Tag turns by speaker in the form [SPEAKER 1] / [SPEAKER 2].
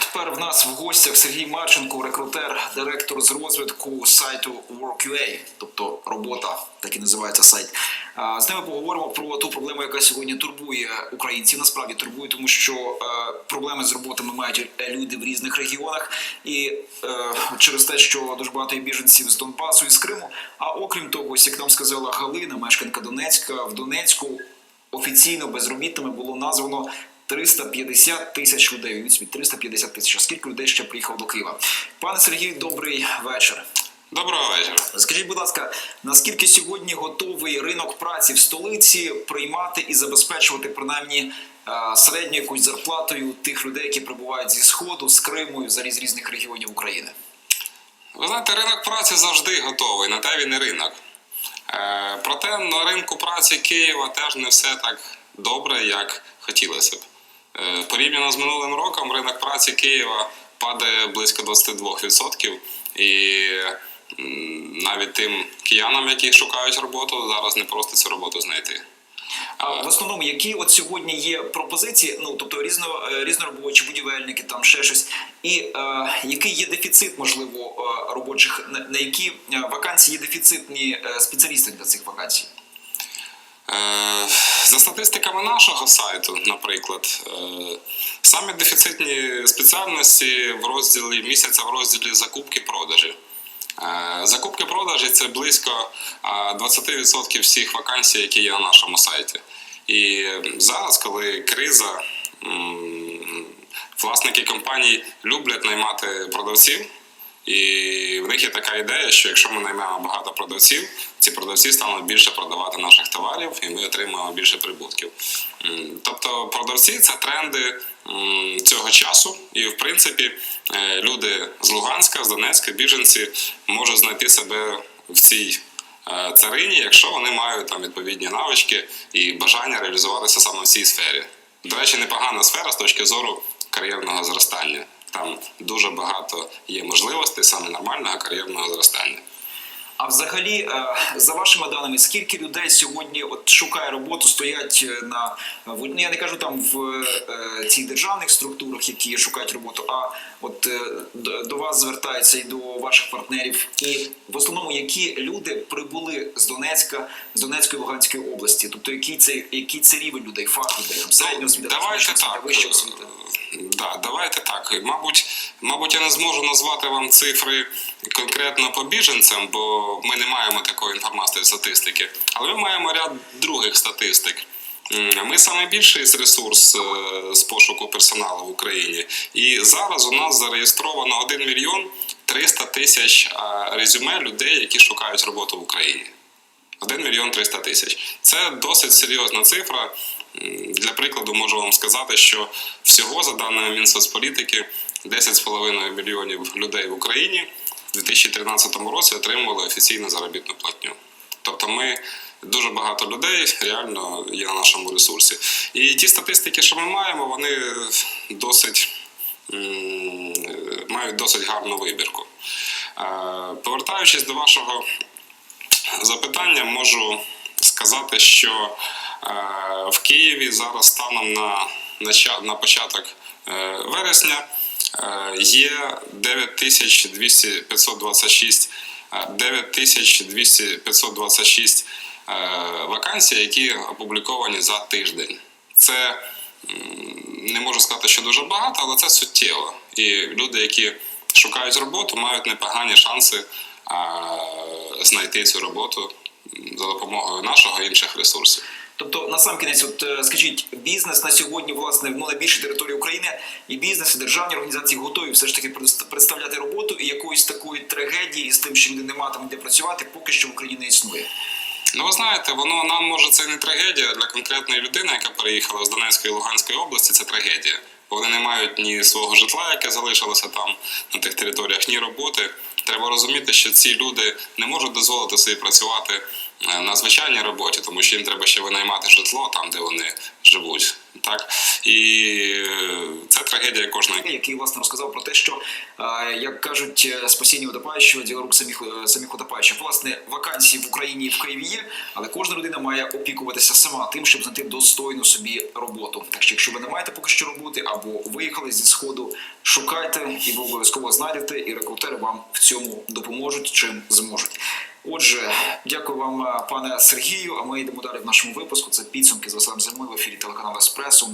[SPEAKER 1] Тепер в нас в гостях Сергій Марченко, рекрутер, директор з розвитку сайту Work.ua, тобто робота, так і називається сайт. З ними поговоримо про ту проблему, яка сьогодні турбує українців. Насправді турбує, тому що е, проблеми з роботами мають люди в різних регіонах, і е, через те, що дуже багато є біженців з Донбасу і з Криму. А окрім того, як нам сказала Галина, мешканка Донецька, в Донецьку офіційно безробітними було названо 350 тисяч людей. Уявіть собі, 350 тисяч. А скільки людей ще приїхав до Києва? Пане Сергію, добрий вечір.
[SPEAKER 2] Доброго вечора.
[SPEAKER 1] Скажіть, будь ласка, наскільки сьогодні готовий ринок праці в столиці приймати і забезпечувати принаймні е, середню якусь зарплатою тих людей, які прибувають зі сходу, з Криму, і взагалі з різних регіонів України?
[SPEAKER 2] Ви знаєте, ринок праці завжди готовий, на те він і ринок. Е, проте на ринку праці Києва теж не все так добре, як хотілося б. Е, порівняно з минулим роком, ринок праці Києва падає близько 22%. І навіть тим киянам, які шукають роботу, зараз не просто цю роботу знайти.
[SPEAKER 1] А в основному, які от сьогодні є пропозиції, ну тобто різно, е, різноробочі, будівельники, там ще щось, і е, який є дефіцит, можливо, е, робочих, на, на які вакансії є дефіцитні спеціалісти для цих вакансій?
[SPEAKER 2] Е, За статистиками нашого сайту, наприклад, е, самі дефіцитні спеціальності в розділі місяця в розділі закупки продажі. Е, це близько е, 20% всіх вакансій, які є на нашому сайті. І зараз, коли криза, власники компаній люблять наймати продавців. І в них є така ідея, що якщо ми наймемо багато продавців, ці продавці стануть більше продавати наших товарів, і ми отримаємо більше прибутків. Тобто продавці це тренди цього часу, і в принципі е, люди з Луганська, з Донецька, біженці можуть знайти себе в цій е, царині, якщо вони мають там відповідні навички і бажання реалізуватися саме в цій сфері. До речі, непогана сфера з точки зору кар'єрного зростання. Там дуже багато є можливостей саме нормального кар'єрного зростання.
[SPEAKER 1] А взагалі, е, за вашими даними, скільки людей сьогодні от шукає роботу, стоять е, на ну, я не кажу там в е, цих державних структурах, які шукають роботу, а от до, вас звертаються і до ваших партнерів. І в основному, які люди прибули з Донецька, з Донецької Луганської області, тобто який це який це рівень людей, фах людей, там середня освіта,
[SPEAKER 2] Давайте так.
[SPEAKER 1] вища освіта.
[SPEAKER 2] Да, давайте так. Мабуть, мабуть, я не зможу назвати вам цифри конкретно по біженцям, бо ми не маємо такої інформації статистики. Але ми маємо ряд других статистик. Ми саме більший ресурс е, з пошуку персоналу в Україні. І зараз у нас зареєстровано 1 мільйон 300 тисяч е, резюме людей, які шукають роботу в Україні. 1 мільйон 300 тисяч. Це досить серйозна цифра. Для прикладу можу вам сказати, що всього, за даними Мінсоцполітики, 10,5 мільйонів людей в Україні в 2013 році отримували офіційну заробітну платню. Тобто ми дуже багато людей реально є на нашому ресурсі. І ті статистики, що ми маємо, вони досить мають досить гарну вибірку. Е, Повертаючись до вашого запитання, можу сказати, що е, в Києві зараз станом на, на, початок е, вересня е, є 9226 е, 9226 е, вакансій, які опубліковані за тиждень. Це не можу сказати, що дуже багато, але це суттєво. І люди, які шукають роботу, мають непогані шанси знайти цю роботу за допомогою нашого і інших ресурсів.
[SPEAKER 1] Тобто, на сам кінець, от е, скажіть, бізнес на сьогодні, власне, ну, на більшій території України, і бізнес, і державні організації готові все ж таки представляти роботу і якоїсь такої трагедії з тим, що люди не матимуть де працювати, поки що в Україні не існує.
[SPEAKER 2] Ну, ви знаєте, воно нам може це не трагедія для конкретної людини, яка переїхала з Донецької і Луганської області. Це трагедія. Вони не мають ні свого житла, яке залишилося там на тих територіях, ні роботи. Треба розуміти, що ці люди не можуть дозволити собі працювати на звичайній роботі, тому що їм треба ще винаймати житло там, де вони живуть. Так і е, це трагедія кожної
[SPEAKER 1] який власне розказав про те, що е, як кажуть е, спасіння утопаючого, діло рук самих е, самих утопаючих. Власне, вакансії в Україні і в Києві є, але кожна людина має опікуватися сама тим, щоб знайти достойну собі роботу. Так що, якщо ви не маєте поки що роботи або виїхали зі сходу, шукайте і ви обов'язково знайдете, і рекрутери вам в цьому допоможуть чим зможуть. Отже, дякую вам, е, пане Сергію. А ми йдемо далі в нашому випуску. Це підсумки з Василем Зимою в ефірі телеканалу Еспресо.